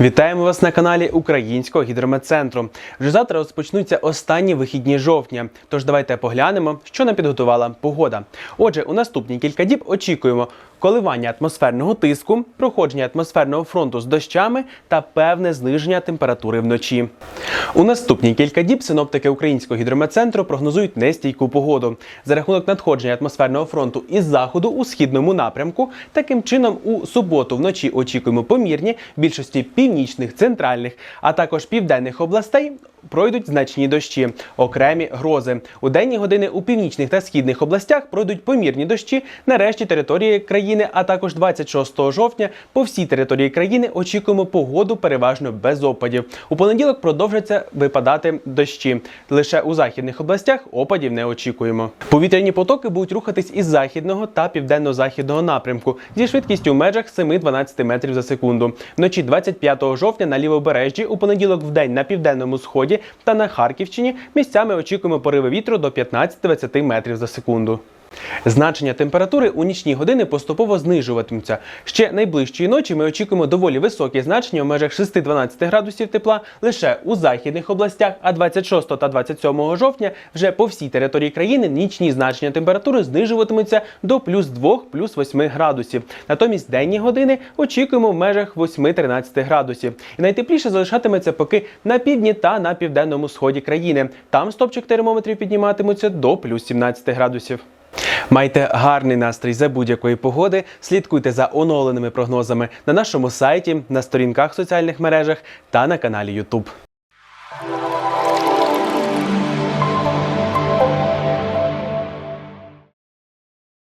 Вітаємо вас на каналі Українського гідрометцентру. Вже завтра розпочнуться останні вихідні жовтня. Тож давайте поглянемо, що нам підготувала погода. Отже, у наступні кілька діб очікуємо коливання атмосферного тиску, проходження атмосферного фронту з дощами та певне зниження температури вночі. У наступні кілька діб синоптики Українського гідрометцентру прогнозують нестійку погоду за рахунок надходження атмосферного фронту із заходу у східному напрямку. Таким чином, у суботу вночі очікуємо помірні більшості північних, центральних, а також південних областей. Пройдуть значні дощі, окремі грози. У денні години у північних та східних областях пройдуть помірні дощі на решті території країни, а також 26 жовтня по всій території країни очікуємо погоду переважно без опадів. У понеділок продовжаться випадати дощі. Лише у західних областях опадів не очікуємо. Повітряні потоки будуть рухатись із західного та південно-західного напрямку зі швидкістю в межах 7-12 метрів за секунду. Вночі 25 жовтня на лівобережжі, у понеділок в день на південному сході та на Харківщині місцями очікуємо пориви вітру до 15-20 метрів за секунду. Значення температури у нічні години поступово знижуватимуться. Ще найближчої ночі ми очікуємо доволі високі значення в межах 6-12 градусів тепла лише у західних областях, а 26 та 27 жовтня вже по всій території країни нічні значення температури знижуватимуться до плюс 2, плюс 8 градусів. Натомість денні години очікуємо в межах 8-13 градусів. І найтепліше залишатиметься поки на півдні та на південному сході країни. Там стопчик термометрів підніматимуться до плюс 17 градусів. Майте гарний настрій за будь-якої погоди. Слідкуйте за оновленими прогнозами на нашому сайті, на сторінках в соціальних мережах та на каналі YouTube.